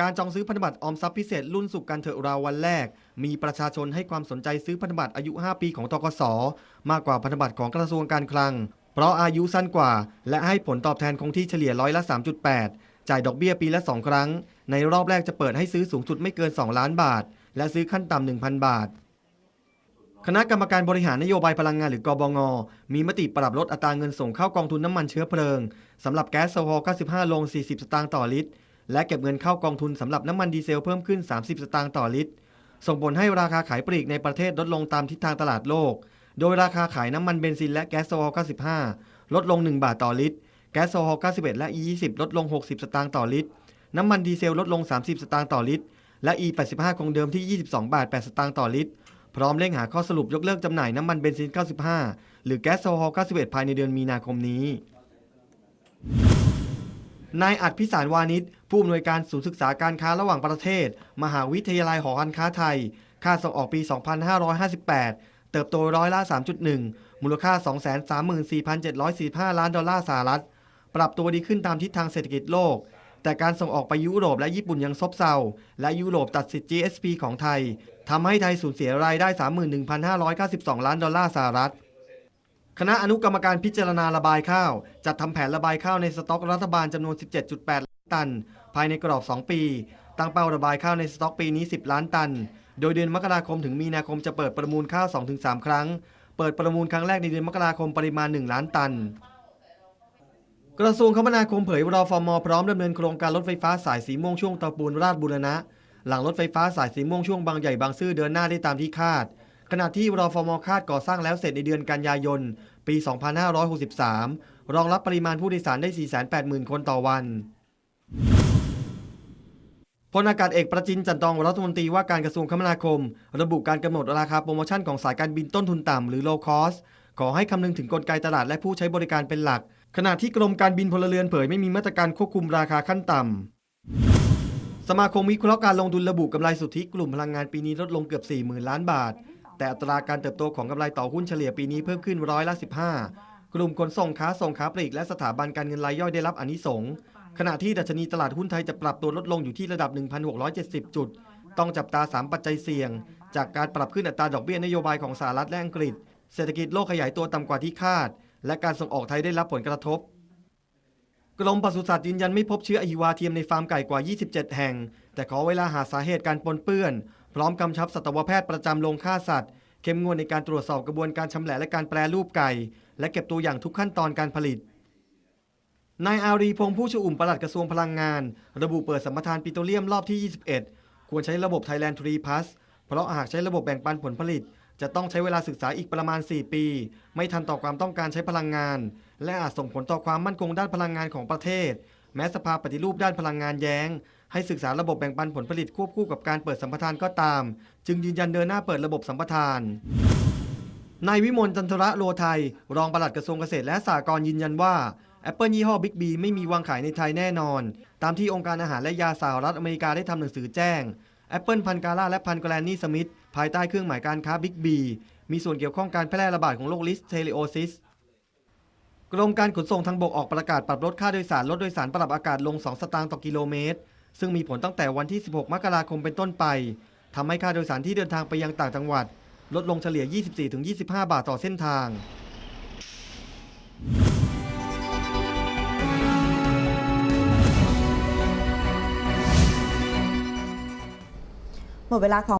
การจองซื้อพันธบัตรออมทรัพย์พิเศษรุ่นสุขกันเถอะราวันแรก มีประชาชนให้ความสนใจซื้อพันธบัตรอายุ 5 ปีของตกส มากกว่าพันธบัตรของกระทรวงการคลัง เพราะอายุสั้นกว่า และให้ผลตอบแทนคงที่เฉลี่ยร้อยละ 3.8 จ่ายดอกเบี้ยปีละ 2 ครั้ง ในรอบแรกจะเปิดให้ซื้อสูงสุดไม่เกิน 2 ล้านบาท และซื้อขั้นต่ำ1,000 บาทคณะกรรมการบริหารนโยบายพลังงานหรือกบง มีมติปรับลดอัตราเงินส่งเข้ากองทุนน้ำมันเชื้อเพลิงสำหรับแก๊สโซฮอล์95 ลง 40 สตางค์ต่อลิตร และเก็บเงินเข้ากองทุนสำหรับน้ำมันดีเซลเพิ่มขึ้น 30 สตางค์ต่อลิตร ส่งผลให้ราคาขายปลีกในประเทศลดลงตามทิศทางตลาดโลก โดยราคาขายน้ำมันเบนซินและแก๊สโซฮอล์95 ลดลง 1 บาทต่อลิตร แก๊สโซฮอล์91 และ E20 ลดลง 60 สตางค์ต่อลิตร น้ำมันดีเซลลดลง 30 สตางค์ต่อลิตร และ E85 คงเดิมที่ 22 บาท 8 สตางค์ต่อลิตร พร้อมเร่งหาข้อสรุปยกเลิกจำหน่ายน้ำมันเบนซิน 95 หรือแก๊สโซฮอล์91 ภายในเดือนมีนาคมนี้ นายอัดพิสารวานิชผู้อำนวยการศูนย์ศึกษาการค้าระหว่างประเทศ มหาวิทยาลัยหอการค้าไทย ค่าส่งออกปี 2558 เติบโตร้อยละ 3.1 มูลค่า 234,745 ล้านดอลลาร์สหรัฐ ปรับตัวดีขึ้นตามทิศทางเศรษฐกิจโลก แต่การส่งออกไปยุโรปและญี่ปุ่นยังซบเซา และยุโรปตัดสิทธิ์ GSP ของไทยทำให้ไทยสูญเสียรายได้ 31,592 ล้านดอลลาร์สหรัฐ คณะอนุกรรมการพิจารณาระบายข้าว จัดทำแผนระบายข้าวในสต็อกรัฐบาลจำนวน 17.8ล้านตัน ภายในกรอบ 2 ปี ตั้งเป้าระบายข้าวในสต็อกปีนี้ 10 ล้านตัน โดยเดือนมกราคมถึงมีนาคมจะเปิดประมูลข้าว 2-3 ครั้ง เปิดประมูลครั้งแรกในเดือนมกราคมปริมาณ 1 ล้านตัน กระทรวงคมนาคมเผยรอฟอมอพร้อมดำเนินโครงการรถไฟฟ้าสายสีม่วงช่วงเตาปูนราชบุรณะ หลังรถไฟฟ้าสายสีม่วงช่วงบางใหญ่บางซื่อเดินหน้าได้ตามที่คาด ขณะที่รอฟมคาดก่อสร้างแล้วเสร็จในเดือนกันยายน ปี 2563 รองรับปริมาณผู้โดยสารได้ 480,000 คนต่อวันพลอากาศเอกประจินจันทองรัฐมนตรีว่าการกระทรวงคมนาคม ระบุการกำหนดราคาโปรโมชั่นของสายการบินต้นทุนต่ำหรือ low cost ขอให้คำนึงถึงกลไกตลาดและผู้ใช้บริการเป็นหลัก ขณะที่กรมการบินพลเรือนเผยไม่มีมาตรการควบคุมราคาขั้นต่ำสมาคมวิเคราะห์การลงทุนระบุกำไรสุทธิกลุ่มพลังงานปีนี้ลดลงเกือบ 40,000 ล้านบาท แต่อัตราการเติบโตของกำไรต่อหุ้นเฉลี่ยปีนี้เพิ่มขึ้นร้อยละ 15 กลุ่มขนส่งค้าส่งค้าปลีกและสถาบันการเงินรายย่อยได้รับอนิสงขณะที่ดัชนีตลาดหุ้นไทยจะปรับตัวลดลงอยู่ที่ระดับ 1,670 จุด ต้องจับตา 3 ปัจจัยเสี่ยง จากการปรับขึ้นอัตราดอกเบี้ยนโยบายของสหรัฐและอังกฤษ เศรษฐกิจโลกขยายตัวต่ำกว่าที่คาด และการส่งออกไทยได้รับผลกระทบ กรมปศุสัตว์ยืนยันไม่พบเชื้ออหิวาเทียมในฟาร์มไก่กว่า 27 แห่ง แต่ขอเวลาหาสาเหตุการปนเปื้อน ร้อมกำชับสัตวแพทย์ประจำโรงฆ่าสัตว์ เข้มงวดในการตรวจสอบกระบวนการชำแหละและการแปรรูปไก่ และเก็บตัวอย่างทุกขั้นตอนการผลิตนายอารีพงษ์ผู้ชูอุ่มปลัดกระทรวงพลังงาน ระบุเปิดสัมปทานปิโตรเลียมรอบที่ 21 ควรใช้ระบบ Thailand 3 Plus เพราะหากใช้ระบบแบ่งปันผลผลิต จะต้องใช้เวลาศึกษาอีกประมาณ 4 ปี ไม่ทันต่อความต้องการใช้พลังงาน และอาจส่งผลต่อความมั่นคงด้านพลังงานของประเทศ แม้สภาปฏิรูปด้านพลังงานแย้ง ให้ศึกษาระบบแบ่งปันผลผลิตควบคู่กับการเปิดสัมปทานก็ตาม จึงยืนยันเดินหน้าเปิดระบบสัมปทานนายวิมลจันทระโลไทย รองปลัดกระทรวงเกษตรและสหกรณ์ยืนยันว่า Apple ยี่ห้อ Big B ไม่มีวางขายในไทยแน่นอน ตามที่องค์การอาหารและยาสหรัฐอเมริกาได้ทำหนังสือแจ้ง Apple พันกาล่าและพันแกรนนี่สมิธภายใต้เครื่องหมายการค้า Big B มีส่วนเกี่ยวข้องการแพร่ระบาดของโรคลิสเทเลโอซิสกรมการขนส่งทางบกออกประกาศปรับลดค่าโดยสารลดโดยสารปรับอากาศลง 2 สตางค์ต่อกิโลเมตร ซึ่งมีผลตั้งแต่วันที่ 16 มกราคมเป็นต้นไปทำให้ค่าโดยสารที่เดินทางไปยังต่างจังหวัด ลดลงเฉลี่ย 24-25 บาทต่อเส้นทางหมดเวลาของ